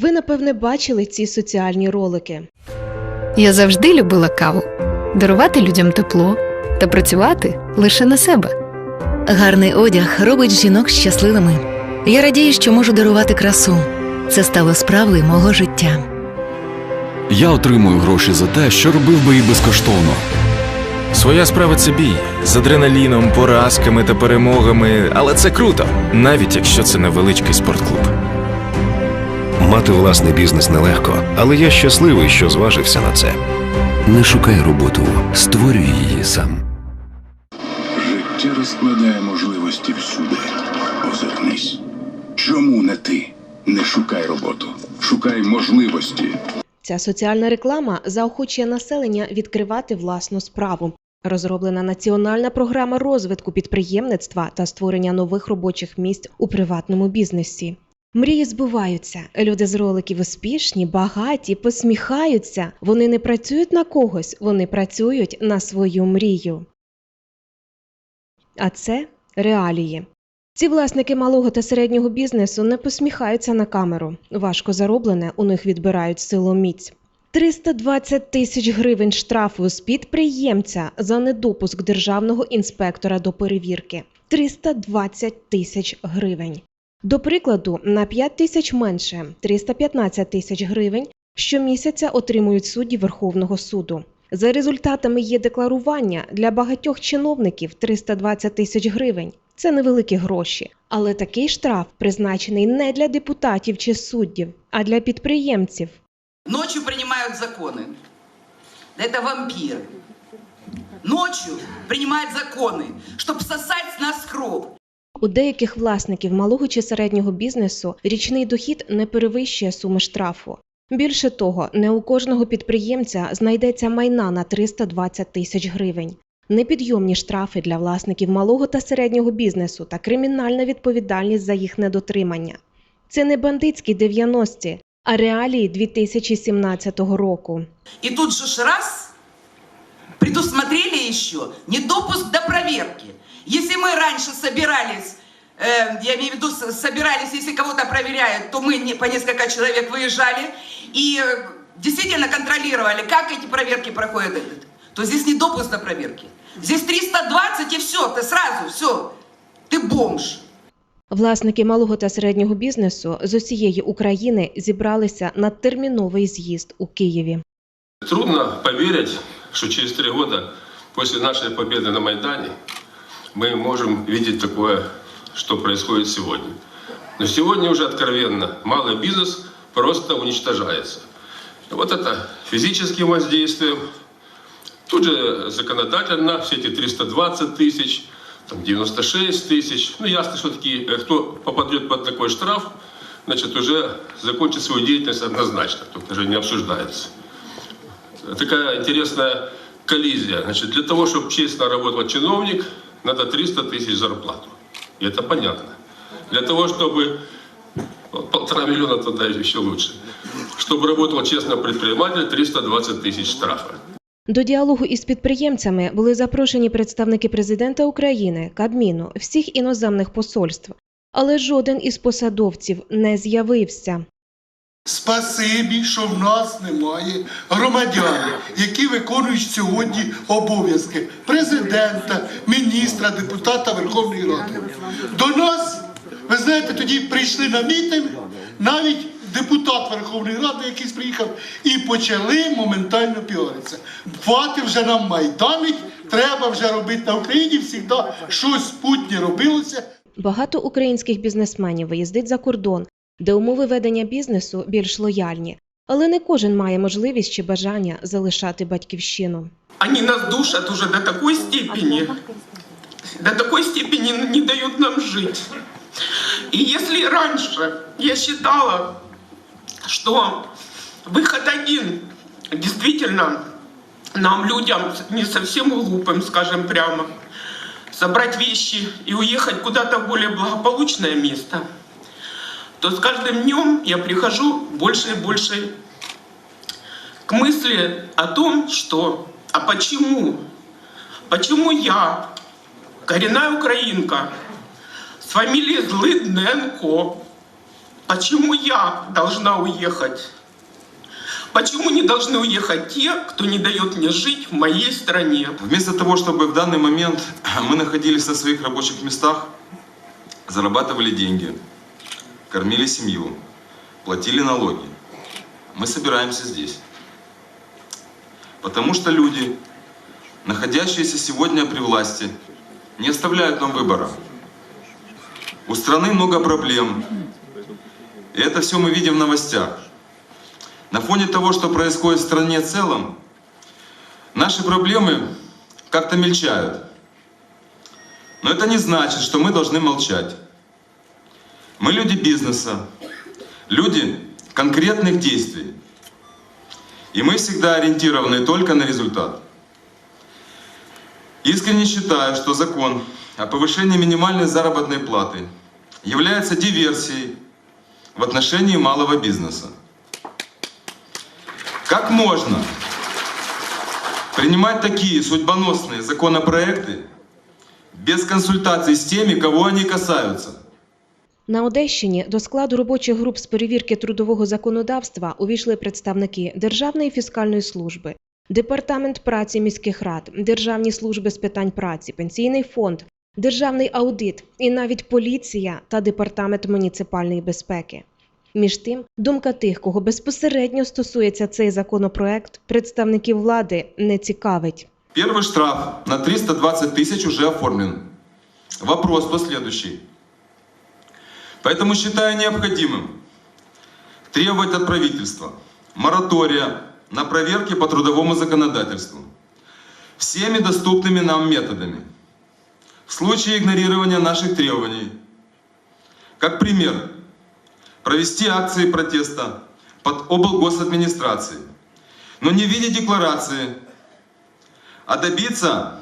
Ви, напевне, бачили ці соціальні ролики. Я завжди любила каву, дарувати людям тепло та працювати лише на себе. Гарний одяг робить жінок щасливими. Я радію, що можу дарувати красу. Це стало справою мого життя. Я отримую гроші за те, що робив би і безкоштовно. Своя справа це бій з адреналіном, поразками та перемогами, але це круто, навіть якщо це невеличкий спортклуб. Мати власний бізнес нелегко, але я щасливий, що зважився на це. Не шукай роботу, створюй її сам. Життя розкладає можливості всюди. Озирнись. Чому не ти? Не шукай роботу. Шукай можливості. Ця соціальна реклама заохочує населення відкривати власну справу. Розроблена національна програма розвитку підприємництва та створення нових робочих місць у приватному бізнесі. Мрії збуваються. Люди з роликів успішні, багаті, посміхаються. Вони не працюють на когось, вони працюють на свою мрію. А це реалії. Ці власники малого та середнього бізнесу не посміхаються на камеру. Важко зароблене у них відбирають силоміць. 320 тисяч гривень штрафу з підприємця за недопуск державного інспектора до перевірки. 320 тисяч гривень. До прикладу, на 5 тисяч менше 315 тисяч гривень щомісяця отримують судді Верховного суду. За результатами є декларування для багатьох чиновників 320 тисяч гривень. Це невеликі гроші, але такий штраф призначений не для депутатів чи суддів, а для підприємців. Ночью принимают законы. Это вампиры. Ночью принимают законы, чтобы сосать с нас кровь. У деяких власників малого чи середнього бізнесу річний дохід не перевищує суми штрафу. Більше того, не у кожного підприємця знайдеться майна на 320 тисяч гривень. Непідйомні штрафи для власників малого та середнього бізнесу та кримінальна відповідальність за їх недотримання. Це не бандитські 90-ті, а реалії 2017 року. И тут же ж раз предусмотрели еще недопуск до проверки. Если мы раньше собирались, э, я имею в виду, с- собирались, если кого-то проверяют, то мы не- по несколько человек выезжали и э, действительно контролировали, как эти проверки проходят, этот, то здесь не допуск до проверки. Здесь 320 и все, ты сразу, все, ты бомж. Власники малого та середнього бізнесу з усієї України зібралися на терміновий з'їзд у Києві. Трудно поверить, что через три года после нашей победы на Майдане мы можем видеть такое, что происходит сегодня. Но сегодня уже откровенно малый бизнес просто уничтожается. Вот это физическим воздействием, тут же законодательно все эти 320 тысяч, там 96 тысяч. Ну, ясно, что такие, э, кто попадет под такой штраф, значит, уже закончит свою деятельность однозначно. Тут даже не обсуждается такая интересная коллизия. Значит, для того, чтобы честно работал чиновник, надо 300 тысяч зарплату. И это понятно. Для того, чтобы вот, полтора миллиона тогда еще лучше. Чтобы работал честно предприниматель, 320 тысяч штрафа. До діалогу із підприємцями були запрошені представники президента України, Кабміну, всіх іноземних посольств, але жоден із посадовців не з'явився. Спасибі, що в нас немає громадян, які виконують сьогодні обов'язки президента, міністра, депутата Верховної Ради. До нас, ви знаєте, тоді прийшли на мітинг навіть депутат Верховної Ради, якийсь приїхав, і почали моментально піаритися. Хвати вже нам майданить, треба вже робити на Україні завжди щось путнє робилося. Багато українських бізнесменів виїздить за кордон, де умови ведення бізнесу більш лояльні, але не кожен має можливість чи бажання залишати батьківщину. Они нас душат уже до такой степени, до такой степени не дают нам жить. И если раньше я считала, что выход один, действительно, нам, людям, не совсем глупым, скажем прямо, собрать вещи и уехать куда-то в более благополучное место, то с каждым днем я прихожу больше и больше к мысли о том, что а почему? Почему я, коренная украинка, с фамилией Злыдненко, Почему я должна уехать? Почему не должны уехать те, кто не дает мне жить в моей стране? Вместо того, чтобы в данный момент мы находились на своих рабочих местах, зарабатывали деньги, кормили семью, платили налоги, мы собираемся здесь. Потому что люди, находящиеся сегодня при власти, не оставляют нам выбора. У страны много проблем, и это все мы видим в новостях. На фоне того, что происходит в стране в целом, Наши проблемы как-то мельчают. Но это не значит, что мы должны молчать. Мы люди бизнеса, люди конкретных действий. И мы всегда ориентированы только на результат. Искренне считаю, что закон о повышении минимальной заработной платы является диверсией в отношении малого бизнеса. Как можно принимать такие судьбоносные законопроекты без консультаций с теми, кого они касаются. На Одещині до складу робочих груп з перевірки трудового законодавства увійшли представники Державної фіскальної служби, Департамент праці міських рад, Державні служби з питань праці, Пенсійний фонд, Державний аудит і навіть поліція та Департамент муніципальної безпеки. Між тим, думка тих, кого безпосередньо стосується цей законопроект, представників влади не цікавить. Первый штраф на 320 тысяч уже оформлен. Вопрос последующий. Поэтому считаю необходимым требовать от правительства моратория на проверки по трудовому законодательству всеми доступными нам методами. В случае игнорирования наших требований, как пример, провести акции протеста под облгосадминистрацией, но не в виде декларации, а добиться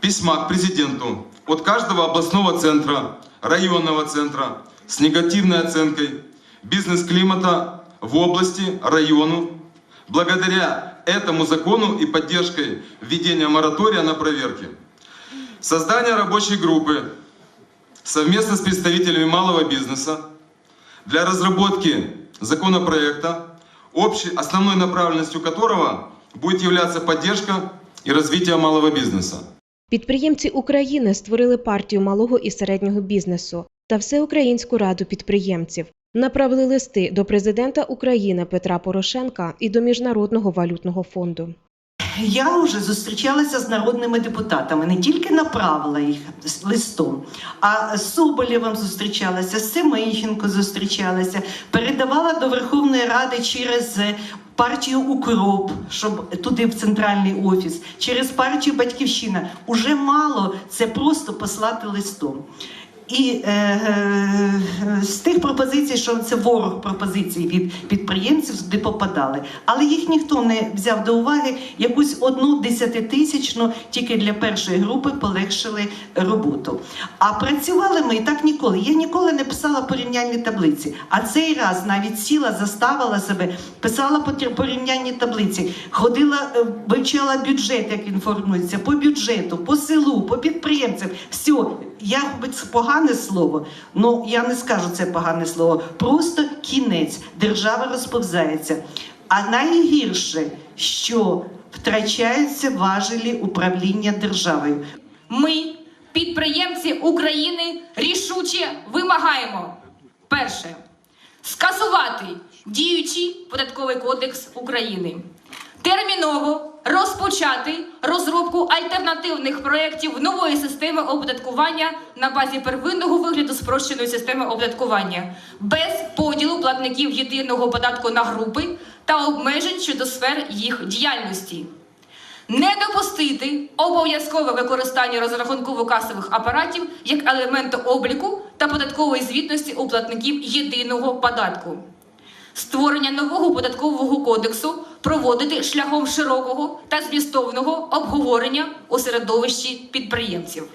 письма к президенту от каждого областного центра, районного центра с негативной оценкой бизнес-климата в области, району. Благодаря этому закону и поддержкой введения моратория на проверки. Создание рабочей группы совместно с представителями малого бизнеса для разработки законопроекта, общей, основной направленностью которого будет являться поддержка і розвиття малого бізнесу. Підприємці України створили партію малого і середнього бізнесу та Всеукраїнську раду підприємців. Направили листи до президента України Петра Порошенка і до Міжнародного валютного фонду. Я вже зустрічалася з народними депутатами, не тільки направила їх листом, а з Соболєвим зустрічалася, з Семенченко зустрічалася, передавала до Верховної Ради через партію Укроп, щоб туди в центральний офіс, через партію Батьківщина. Уже мало це просто послати листом. І е, е, з тих пропозицій, що це ворог пропозицій від підприємців, де попадали. Але їх ніхто не взяв до уваги. Якусь одну десятитисячну тільки для першої групи полегшили роботу. А працювали ми і так ніколи. Я ніколи не писала порівняльні таблиці. А цей раз навіть сіла, заставила себе, писала порівняльні таблиці, ходила, е, вивчала бюджет, як він формується, по бюджету, по селу, по підприємцям. Все, я мабуть, погане слово, ну я не скажу це погане слово. Просто кінець. Держава розповзається. А найгірше, що втрачаються важелі управління державою. Ми, підприємці України, рішуче вимагаємо перше скасувати діючий податковий кодекс України, терміново розпочати розробку альтернативних проєктів нової системи оподаткування на базі первинного вигляду спрощеної системи оподаткування без поділу платників єдиного податку на групи та обмежень щодо сфер їх діяльності. Не допустити обов'язкове використання розрахунково-касових апаратів як елементу обліку та податкової звітності у платників єдиного податку. Створення нового податкового кодексу проводити шляхом широкого та змістовного обговорення у середовищі підприємців.